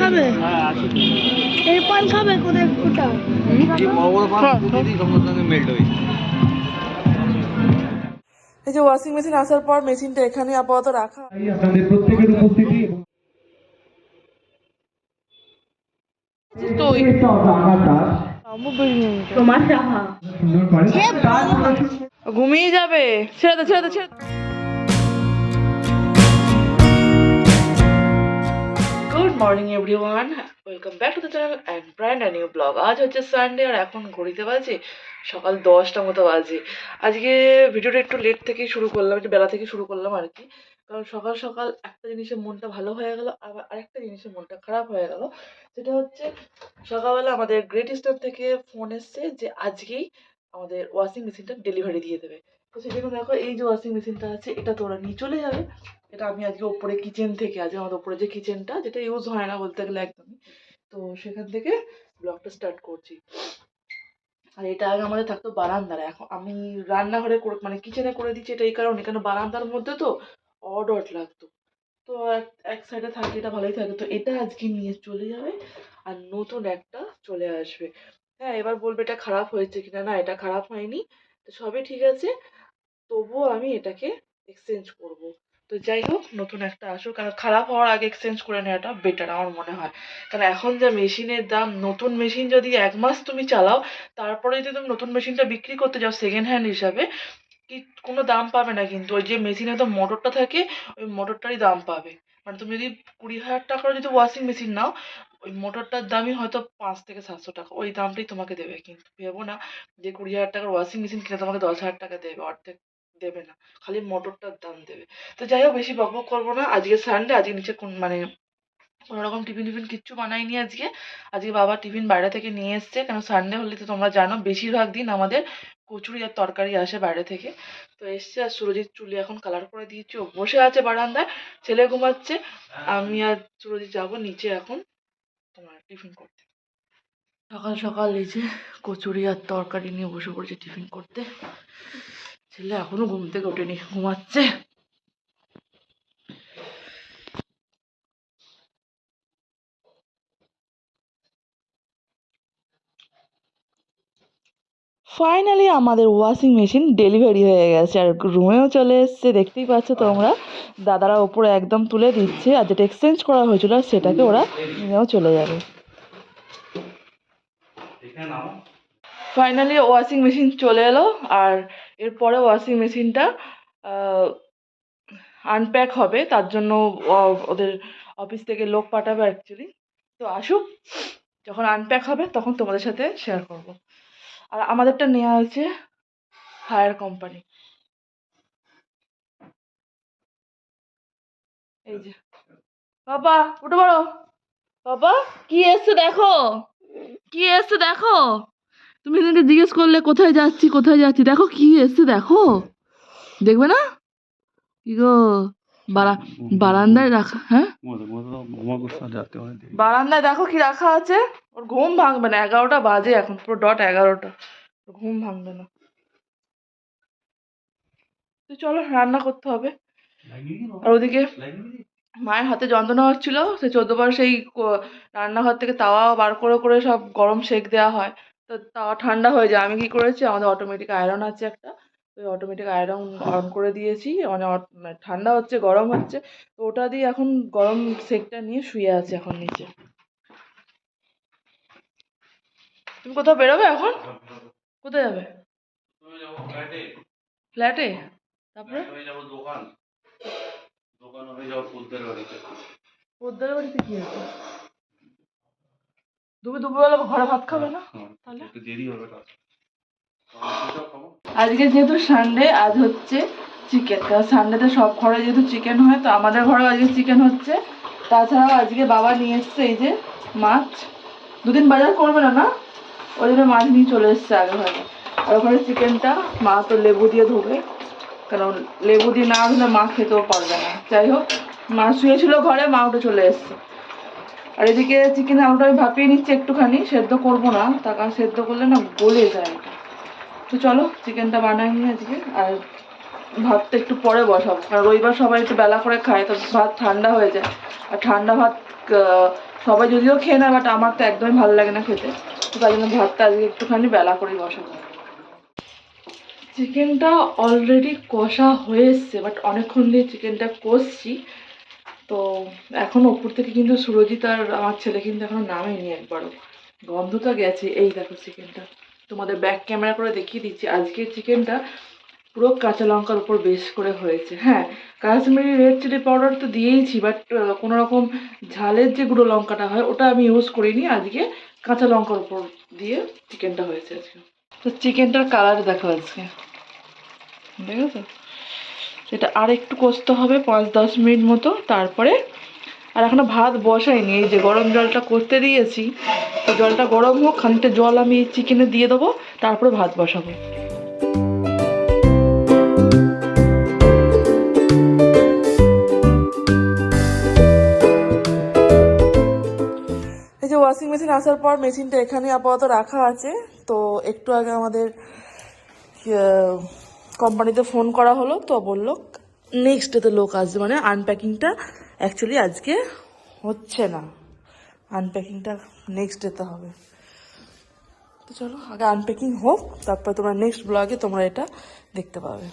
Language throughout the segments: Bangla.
খাবে? হ্যাঁ এই পান খাবে কোথায় এই হয়ে। এই যে ওয়াশিং মেশিন আসার পর মেশিনটা এখানে আপাতত রাখা। আপনাদের প্রত্যেকের উপস্থিতি। ঘুমিয়ে যাবে। ছেড়ে দে ছেড়ে দে ছেড়ে morning everyone welcome back to the channel and brand new blog আজ হচ্ছে সানডে আর এখন ঘড়িতে বাজে সকাল দশটা মতো বাজে। আজকে ভিডিওটা একটু লেট থেকেই শুরু করলাম, একটু বেলা থেকে শুরু করলাম আর কি। কারণ সকাল সকাল একটা জিনিসের মনটা ভালো হয়ে গেল, আবার আরেকটা জিনিসের মনটা খারাপ হয়ে গেল। সেটা হচ্ছে সকালবেলা আমাদের গ্রেট ইস্টার থেকে ফোন এসছে যে আজকেই আমাদের ওয়াশিং মেশিনটা ডেলিভারি দিয়ে দেবে। তো সেই জন্য দেখো এই যে ওয়াশিং মেশিনটা আছে, এটা তোরা নিয়ে চলে যাবে। এটা আমি আজকে ওপরে কিচেন থেকে, আজকে আমাদের ওপরে যে কিচেনটা যেটা ইউজ হয় না বলতে গেলে একদমই। তো সেখান থেকে ব্লগটা স্টার্ট করছি। আর এটা আগে আমাদের থাকতো বারান্দার। এখন আমি রান্নাঘরে করে মানে কিচেনে করে দিচ্ছি এটা এই কারণে, কেন বারান্দার মধ্যে তো অড অড লাগতো। তো এক- এক সাইডে থাকলে এটা ভালোই থাকে। তো এটা আজকে নিয়ে চলে যাবে আর নতুন একটা চলে আসবে। হ্যাঁ এবার বলবে এটা খারাপ হয়েছে কিনা? না, এটা খারাপ হয়নি। তো সবই ঠিক আছে। তবুও আমি এটাকে এক্সচেঞ্জ করব। তো যাই হোক, নতুন একটা আসুক কারণ খারাপ হওয়ার আগে এক্সচেঞ্জ করে নেওয়াটা বেটার আমার মনে হয়। কারণ এখন যা মেশিনের দাম, নতুন মেশিন যদি এক মাস তুমি চালাও, তারপরে যদি তুমি নতুন মেশিনটা বিক্রি করতে যাও সেকেন্ড হ্যান্ড হিসাবে, কি কোনো দাম পাবে না কিন্তু। ওই যে মেশিনে তো মোটরটা থাকে, ওই মোটরটারই দাম পাবে। মানে তুমি যদি কুড়ি হাজার টাকার যদি ওয়াশিং মেশিন নাও, ওই মোটরটার দামই হয়তো পাঁচ থেকে সাতশো টাকা। ওই দামটাই তোমাকে দেবে কিন্তু। ভেবো না যে কুড়ি হাজার টাকার ওয়াশিং মেশিন কিনে তোমাকে দশ হাজার টাকা দেবে অর্ধেক। দেবে না। খালি মোটরটার দাম দেবে। তো যাই হোক, বেশি বকবক করব না। আজকে সানডে আজকে নিচে কোন মানে কোনো রকম টিফিন টিফিন কিচ্ছু বানাইনি আজকে। আজকে বাবা টিফিন বাইরে থেকে নিয়ে এসছে। কেন সানডে হলে তো তোমরা জানো, বেশিরভাগ দিন আমাদের কচুরি আর তরকারি আসে বাইরে থেকে। তো এসছে আর সুরজিৎ চুলি এখন কালার করে দিয়েছি। ও বসে আছে বারান্দায়, ছেলে ঘুমাচ্ছে। আমি আর সুরজিৎ যাব নিচে এখন তোমার টিফিন করতে। সকাল সকাল যে কচুরি আর তরকারি নিয়ে বসে পড়েছে টিফিন করতে। ছেলে এখনও ঘুম থেকে ওঠেনি ঘুমাচ্ছে। ফাইনালি আমাদের ওয়াশিং মেশিন ডেলিভারি হয়ে গেছে আর রুমেও চলে এসছে দেখতেই পাচ্ছ তোমরা। দাদারা ওপরে একদম তুলে দিচ্ছে আর যেটা এক্সচেঞ্জ করা হয়েছিল সেটাকে ওরা নিয়েও চলে যাবে। ফাইনালি ওয়াশিং মেশিন চলে এলো আর এরপরে ওয়াশিং মেশিনটা আনপ্যাক হবে। তার জন্য ওদের অফিস থেকে লোক পাঠাবে অ্যাকচুয়ালি তো আসুক, যখন আনপ্যাক হবে তখন তোমাদের সাথে শেয়ার করব। আর আমাদেরটা নেওয়া হয়েছে হায়ার কোম্পানি এই যে। বাবা, উঠে পড়ো। বাবা, কি এসছে দেখো? কি এসছে দেখো? তুমি এদিকে জিজ্ঞেস করলে কোথায় যাচ্ছি কোথায় যাচ্ছি? দেখো কি এসছে দেখো। দেখবে না? কি গো? বারা বারান্দায় রাখা হ্যাঁ? হয় বারান্দায় দেখো কি রাখা আছে? ওর ঘুম ভাঙবে না এগারোটা বাজে এখন পুরো ডট এগারোটা। ঘুম ভাঙবে না। তো চলো রান্না করতে হবে। আর ওদিকে মায়ের হাতে যন্ত্রণা হচ্ছিল সে চোদ্দবার সেই রান্নাঘর থেকে তাওয়া বার করে করে সব গরম সেক দেওয়া হয়। তো তাওয়া ঠান্ডা হয়ে যায়। আমি কি করেছি? আমাদের অটোমেটিক আয়রন আছে একটা। ওই অটোমেটিক আয়রন অন করে দিয়েছি। মানে মানে ঠান্ডা হচ্ছে গরম হচ্ছে। তো ওটা দিয়ে এখন গরম সেকটা নিয়ে শুয়ে আছে এখন নিচে। তুমি কোথাও বেরোবে এখন? কোথায় যাবে? ফ্ল্যাটে? তারপরে? দোকান। দোকান যাব ফুলদের বাড়িতে। পোদ্দার বাড়িতে কি আছে? দুপুর দুপুরবেলা ঘরে ভাত খাবে না? তাহলে? একটু দেরি হবে আজকে যেহেতু সানডে আজ হচ্ছে চিকেন কারণ সানডেতে সব ঘরে যেহেতু চিকেন হয় তো আমাদের ঘরেও আজকে চিকেন হচ্ছে। তাছাড়াও আজকে বাবা নিয়ে এসছে এই যে মাছ। দুদিন বাজার করবে না না? ওই জন্য মাছ নিয়ে চলে এসছে আগে ভাগে। আর ওখানে চিকেনটা মা তো লেবু দিয়ে ধোবে। কারণ লেবু দিয়ে না ধুলে মা খেতেও পারবে না। যাই হোক মা শুয়েছিল ঘরে মা উঠে চলে এসছে। আর এদিকে চিকেন আলুটা আমি ভাপিয়ে নিচ্ছি একটুখানি, সেদ্ধ করব না তার কারণ সেদ্ধ করলে না গলে যায় তো চলো চিকেনটা বানাই নিই আজকে আর ভাতটা একটু পরে বসাবো, কারণ রবিবার সবাই একটু বেলা করে খায়, তো ভাত ঠান্ডা হয়ে যায়। আর ঠান্ডা ভাত সবাই যদিও খেয়ে নেয় বাট আমার তো একদমই ভালো লাগে না খেতে, তো তাই জন্য ভাতটা আজকে একটুখানি বেলা করেই বসাবো। চিকেনটা অলরেডি কষা হয়ে এসছে বাট অনেকক্ষণ দিয়ে চিকেনটা কষছি তো এখন ওপর থেকে কিন্তু সুরজিৎ আর আমার ছেলে কিন্তু এখনও নামেনি একবারও। গন্ধটা গেছে। এই দেখো চিকেনটা। তোমাদের ব্যাক ক্যামেরা করে দেখিয়ে দিচ্ছি। আজকের চিকেনটা পুরো কাঁচা লঙ্কার উপর বেশ করে হয়েছে। হ্যাঁ কাশ্মীরি রেড চিলি পাউডার তো দিয়েইছি বাট কোনো রকম ঝালের যে গুঁড়ো লঙ্কাটা হয়, ওটা আমি ইউজ করিনি। আজকে কাঁচা লঙ্কার উপর দিয়ে চিকেনটা হয়েছে আজকে। তো চিকেনটার কালার দেখো আজকে। দেখেছ? সেটা আর একটু কষতে হবে, পাঁচ দশ মিনিট মতো, তারপরে আর এখনও ভাত বসাইনি, এই যে গরম জলটা করতে দিয়েছি। তো জলটা গরম হোক, খানিকটা জল আমি চিকেনে দিয়ে দেবো, তারপরে ভাত বসাবো। এই যে ওয়াশিং মেশিন আসার পর মেশিনটা এখানে আপাতত রাখা আছে, তো একটু আগে আমাদের কোম্পানিতে ফোন করা হলো, তো বলল নেক্সট ডেতে লোক আসবে। মানে আনপ্যাকিংটা অ্যাকচুয়ালি আজকে হচ্ছে না। আনপ্যাকিংটা নেক্সট ডেতে হবে। তো চলো, আগে আনপ্যাকিং হোক, তারপর তোমরা নেক্সট ব্লগে তোমরা এটা দেখতে পাবে।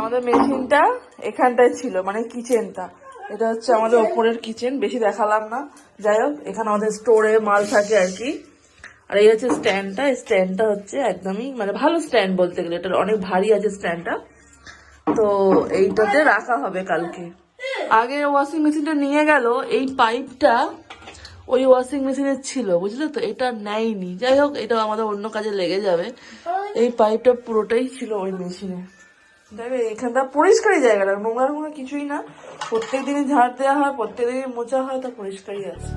আমাদের মেশিনটা এখানটায় ছিল মানে কিচেনটা এটা হচ্ছে আমাদের ওপরের কিচেন বেশি দেখালাম না। যাই হোক, এখানে আমাদের স্টোরে মাল থাকে আর কি। আর এই হচ্ছে স্ট্যান্ডটা স্ট্যান্ডটা হচ্ছে একদমই মানে ভালো স্ট্যান্ড বলতে গেলে এটা অনেক ভারী আছে স্ট্যান্ডটা। তো এইটাতে রাখা হবে কালকে। আগে ওয়াশিং মেশিনটা নিয়ে গেল, এই পাইপটা ওই ওয়াশিং মেশিনের ছিল, বুঝলে তো? এটা নেয়নি। যাই হোক এটা আমাদের অন্য কাজে লেগে যাবে। এই পাইপটা পুরোটাই ছিল ওই মেশিনে দেখবে, এখানটা পরিষ্কারই জায়গাটা নোংরা নোংরা কিছুই না। প্রত্যেক দিনই ঝাড় দেওয়া হয় প্রত্যেক দিনই মোচা হয়, তা পরিষ্কারই আছে।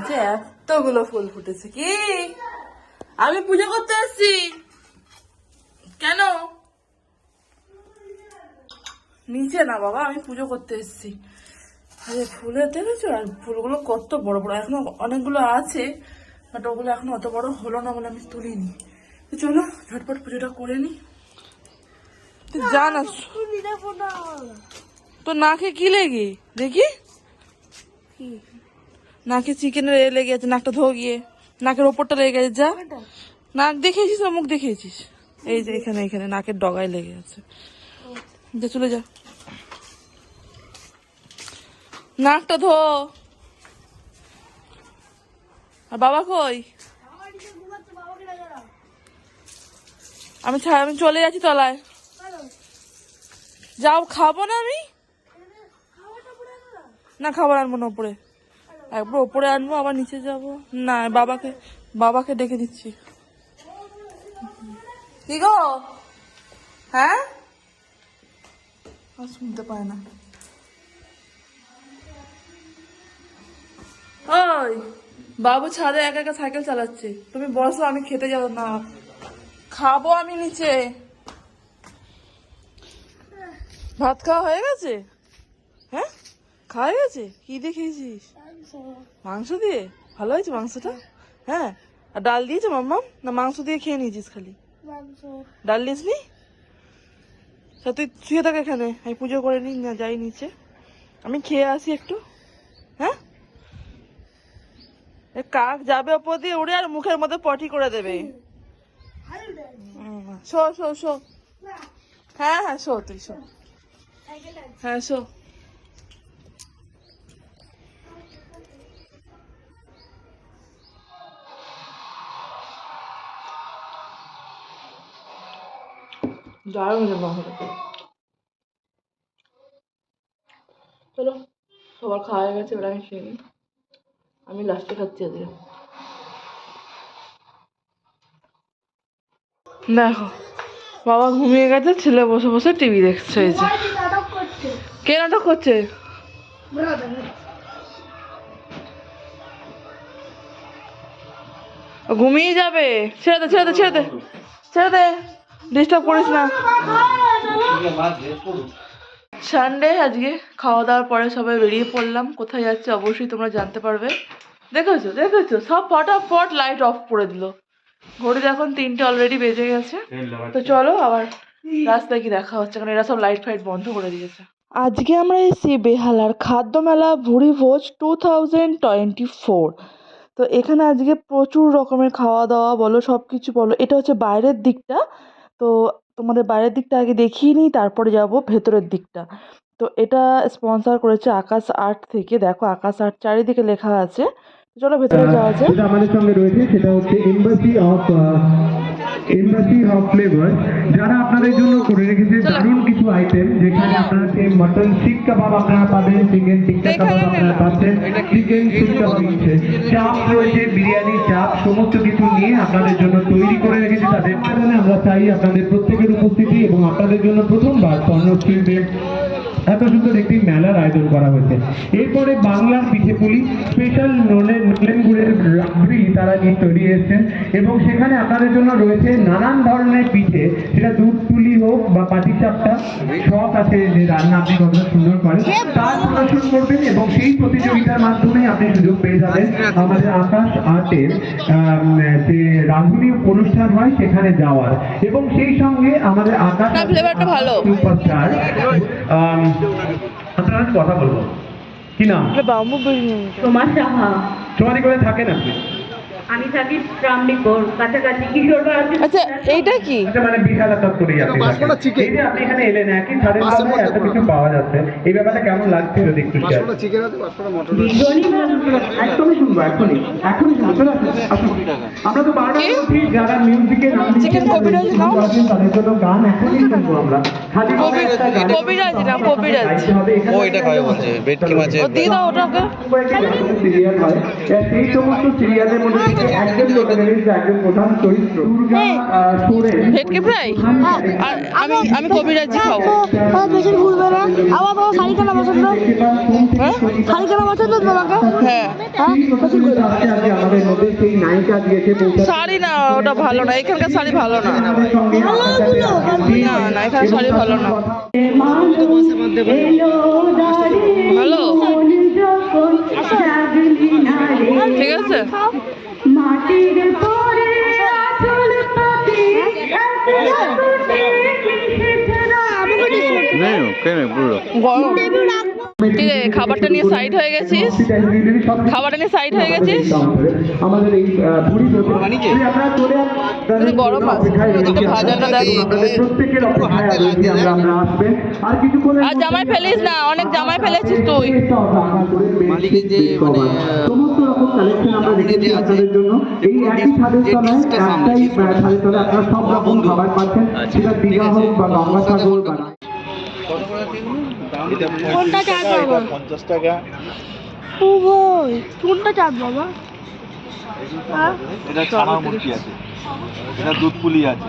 গাছে এতগুলো ফুল ফুটেছে কি? আমি পুজো করতে আসছি কেন? নিচে না বাবা আমি পুজো করতে এসেছি। আরে ফুলের দেখেছ? আর ফুলগুলো কত বড় বড় এখনও অনেকগুলো আছে বাট ওগুলো এখনও অত বড় হলো না বলে আমি তুলিনি। তো চলো ঝটপট পুজোটা করে নি। তুই জানা তো নাকে কি লেগে? দেখি। নাকে চিকেনের এ লেগে আছে নাকটা ধো গিয়ে নাকের ওপরটা লেগে গেছে যা। নাক দেখিয়েছিস না মুখ দেখিয়েছিস? এই যে এখানে এখানে নাকের ডগায় লেগে আছে। যে চলে যা। নাকটা ধো। আর বাবা কই? আমি আমি চলে যাচ্ছি তলায়। যাও খাব না আমি? না খাবার আনব না ওপরে একবার ওপরে আনব, আবার নিচে যাব। না, বাবাকে বাবাকে ডেকে দিচ্ছি। কি গো? হ্যাঁ? আর শুনতে পায় না। ওই, বাবু ছাদে একা একা সাইকেল চালাচ্ছে। তুমি বসো আমি খেতে যাব না। খাব আমি নিচে। ভাত খাওয়া হয়ে গেছে? হ্যাঁ? খাওয়া গেছে কি দিয়ে খেয়েছিস? মাংস দিয়ে? ভালো হয়েছে মাংসটা? হ্যাঁ। আর ডাল দিয়েছে মাম্মাম না মাংস দিয়ে খেয়ে নিয়েছিস খালি? ডাল নি তা তুই শুয়ে থাক এখানে। আমি পুজো করে নি না যাই নিচে। আমি খেয়ে আসি একটু। হ্যাঁ? এ কাক যাবে ওপর দিয়ে উড়ে আর মুখের মধ্যে পটি করে দেবে। Show show show. হ্যাঁ হ্যাঁ শো তুই শো। হ্যাঁ শো। দারুণ চলো, সবার খাওয়া হয়ে গেছে, এবার আমি খেয়ে নিই। আমি লাস্টে খাচ্ছি দেখো, বাবা ঘুমিয়ে গেছে, ছেলে বসে বসে টিভি দেখছে এই যে কে নাটক করছে? ঘুমিয়ে যাবে। ছেড়ে দে ছেড়ে দে ছেড়ে দে ছেড়ে দে। ডিস্টার্ব করিস না। সানডে আজকে খাওয়া দাওয়ার পরে সবাই বেরিয়ে পড়লাম। কোথায় যাচ্ছে অবশ্যই তোমরা জানতে পারবে। দেখেছ দেখেছ? সব ফটাফট লাইট অফ করে দিল। ঘড়িতে এখন তিনটে অলরেডি বেজে গেছে। তো চলো আবার রাস্তায় কি দেখা হচ্ছে, কারণ এরা সব লাইট ফাইট বন্ধ করে দিয়েছে। আজকে আমরা এসেছি বেহালার খাদ্য মেলা ভুড়ি ভোজ টু থাউজেন্ড টোয়েন্টি ফোর তো এখানে আজকে প্রচুর রকমের খাওয়া দাওয়া বলো সব কিছু বলো। এটা হচ্ছে বাইরের দিকটা। তো তোমাদের বাইরের দিকটা আগে দেখিয়ে নিই তারপরে যাব ভেতরের দিকটা। তো এটা স্পন্সর করেছে আকাশ আর্ট থেকে। দেখো আকাশ আর্ট চারিদিকে লেখা আছে। চলো ভেতরে যাওয়া যাক। আমাদের সঙ্গে রয়েছে সেটা হচ্ছে embassy of embassy of flavour যারা আপনাদের জন্য করে রেখেছে দারুণ কিছু আইটেম যেখানে আপনারা সেই মটন শিক কাবাব আপনারা পাবেন চিকেন টিক্কা কাবাব আপনারা পাচ্ছেন চিকেন কাবাব রয়েছে। চাপ রয়েছে বিরিয়ানি চাপ সমস্ত কিছু নিয়ে আপনাদের জন্য তৈরি করে রেখেছে তাদের। কারণে আমরা চাই আপনাদের প্রত্যেকের উপস্থিতি এবং আপনাদের জন্য প্রথমবার স্বর্ণশিল্পের এত সুন্দর একটি মেলার আয়োজন করা হয়েছে। এরপরে বাংলার পিঠেপুলি স্পেশাল নোলেন নোলেন গুড়ের রাবড়ি তারা নিয়ে তৈরি এসেছেন এবং সেখানে আপনাদের জন্য রয়েছে নানান ধরনের পিঠে। সেটা দুধ পুলি হোক বা পাটি চাপটা শখ আছে যে রান্না আপনি কতটা সুন্দর করেন। তার প্রদর্শন করবেন এবং সেই প্রতিযোগিতার মাধ্যমে আপনি সুযোগ পেয়ে যাবেন। আমাদের আকাশ আর্টের যে রাঁধুনি অনুষ্ঠান হয় সেখানে যাওয়ার। এবং সেই সঙ্গে আমাদের আকাশ ভালো। সুপারস্টার আপনার কথা বলব। কি নাম? তোমার সাহা। তোমার করে থাকেন আপনি? আমি থাকি কাছাকাছি কিশোর ভারতী আচ্ছা এইটা কি? আচ্ছা মানে বিশাল একটা করেই আপনি থাকেন। এই যে আপনি এখানে এলেন একই ছাদের মধ্যে এত কিছু পাওয়া যাচ্ছে? এই ব্যাপারটা কেমন লাগছে যদি একটু। ভীষণই ভালো একদমই শুনব এখনই। এখনই শুনব। আসুন আসুন। আমরা তো বারবার কি? বলছি যারা মিউজিকে Chicken কবিরাজ নাও? তাদের জন্য গান এখনই শুনব আমরা। খালি কবিরাজ না, কবিরাজ। ও এটা খাবে বলছে ও দিয়ে দাও ওটাকে। সিরিয়াল হয়। সেই সমস্ত সিরিয়ালের মধ্যে ভেটকি ফ্রাই? আর আমি আমি কবিরাজি খাব। না। শাড়ি কেনা পছন্দ হ্যাঁ। শাড়ি কেনা পছন্দ তোমাকে? হ্যাঁ। হ্যাঁ? নায়িকা দিয়েছে পৌঁছাতে শাড়ি না ওটা ভালো না। এখানকার শাড়ি ভালো না। না না এখানে শাড়ি ভালো না। ভালো। ঠিক আছে। মাটির পরে আচল পাতি গরম ঠিক আছে খাবারটা নিয়ে সাইড হয়ে গেছিস? খাবারটা নিয়ে সাইড হয়ে গেছিস? আমাদের এই আহ, বুড়ি বানিয়েছে আপনারা চলে কিন্তু গরম আছে। ওদিকে ভাজাটা দেখ। প্রত্যেকের অপেক্ষায় আছি আমরা আমরা আসবেন। আর কিছুক্ষণ আর জামাই ফেলিস না অনেক জামাই ফেলেছিস তুই। মালিকের যে মানে সমস্ত রকম কালেকশন আমরা রেখেছি আপনাদের জন্য। এই একই ছাদের তলায় একটাই ছাদের তলায় আপনারা সব রকম খাবার পাচ্ছেন। সেটা দীঘা হোক বা গঙ্গাসাগর বা কোনটা চাপ বাবা পঞ্চাশ টাকা। ও ভাই কোনটা চাপ বাবা? হ্যাঁ? এটা ছানার মুরগি আছে। এটা দুধ পুলি আছে।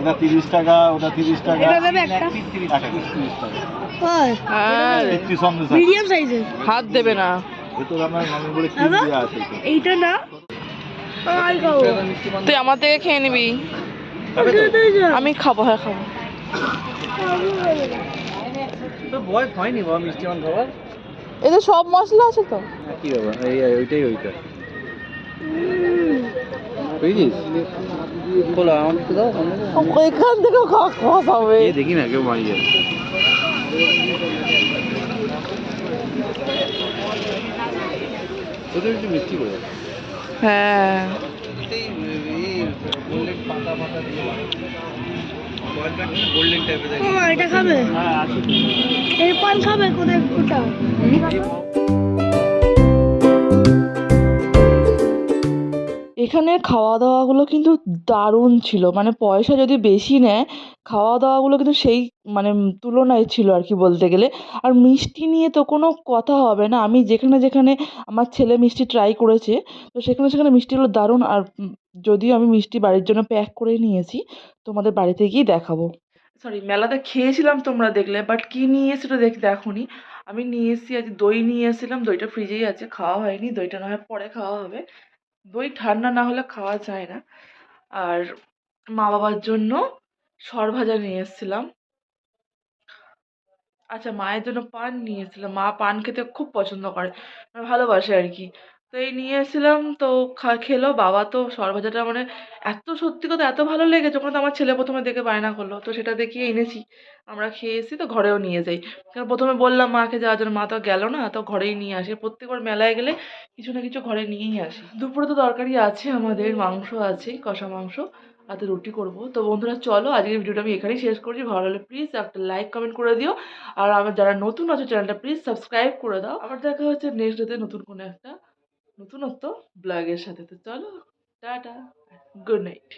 এটা তিরিশ টাকা ওটা তিরিশ টাকা। এটা দেবে একটা। এক পিস তিরিশ টাকা। ওই হ্যাঁ। একটি আছে মিডিয়াম সাইজের। হাত দেবে না। ভেতরে আপনার নতুন করে কি? দেওয়া আছে। এইটা না? আর তুই আমার থেকে খেয়ে নিবি। আমি খাব হ্যাঁ খাব। বয়স হয়নি বাবা মিষ্টি মান খাবার এতে সব মশলা আছে তো কি বাবা এই ওইটাই ওইটা বুঝিস বলো আমাকে দাও থেকে খাওয়া খাওয়া হবে দেখি না কেউ মারি যায় তোদের একটু মিষ্টি করে দাও। হ্যাঁ ও এটা খাবে? এই পান খাবে কোথায়? ওটা এখানে খাওয়া দাওয়াগুলো কিন্তু দারুণ ছিল। মানে পয়সা যদি বেশি নেয় খাওয়া দাওয়াগুলো কিন্তু সেই মানে তুলনায় ছিল আর কি বলতে গেলে। আর মিষ্টি নিয়ে তো কোনো কথা হবে না। আমি যেখানে যেখানে আমার ছেলে মিষ্টি ট্রাই করেছে, তো সেখানে সেখানে মিষ্টিগুলো দারুণ। আর যদিও আমি মিষ্টি বাড়ির জন্য প্যাক করে নিয়েছি, তোমাদের বাড়িতে গিয়ে দেখাবো। সরি মেলাতে খেয়েছিলাম তোমরা দেখলে বাট কী নিয়ে সেটা দেখ দেখোনি। আমি নিয়ে এসেছি, আজ দই নিয়ে এসেছিলাম, দইটা ফ্রিজেই আছে, খাওয়া হয়নি। দইটা না হয় পরে খাওয়া হবে। দই ঠান্ডা না হলে খাওয়া যায় না। আর মা বাবার জন্য সরভাজা নিয়ে এসেছিলাম। আচ্ছা মায়ের জন্য পান নিয়ে এসেছিলাম। মা পান খেতে খুব পছন্দ করে। ভালোবাসে আর কি। তো এই নিয়ে এসেছিলাম তো খেলো। বাবা তো সরভাজাটা মানে এত সত্যি কথা, এত ভালো লেগেছে। ওখানে তো আমার ছেলে প্রথমে দেখে বায়না করল। তো সেটা দেখিয়ে এনেছি। আমরা খেয়ে এসেছি তো ঘরেও নিয়ে যাই। কারণ প্রথমে বললাম মাকে যাওয়ার জন্য মা তো গেল না, তো ঘরেই নিয়ে আসে। প্রত্যেকবার মেলায় গেলে কিছু না কিছু ঘরে নিয়েই আসি। দুপুরে তো তরকারি আছে আমাদের, মাংস আছে, কষা মাংস, রাতে রুটি করব। তো বন্ধুরা চলো, আজকের ভিডিওটা আমি এখানেই শেষ করছি। ভালো লাগলে প্লিজ একটা লাইক কমেন্ট করে দিও। আর আমার যারা নতুন আছে চ্যানেলটা প্লিজ সাবস্ক্রাইব করে দাও। আবার দেখা হচ্ছে নেক্সট ডেতে নতুন কোনো একটা নতুনত্ব ব্লগের সাথে তো চলো টাটা গুড নাইট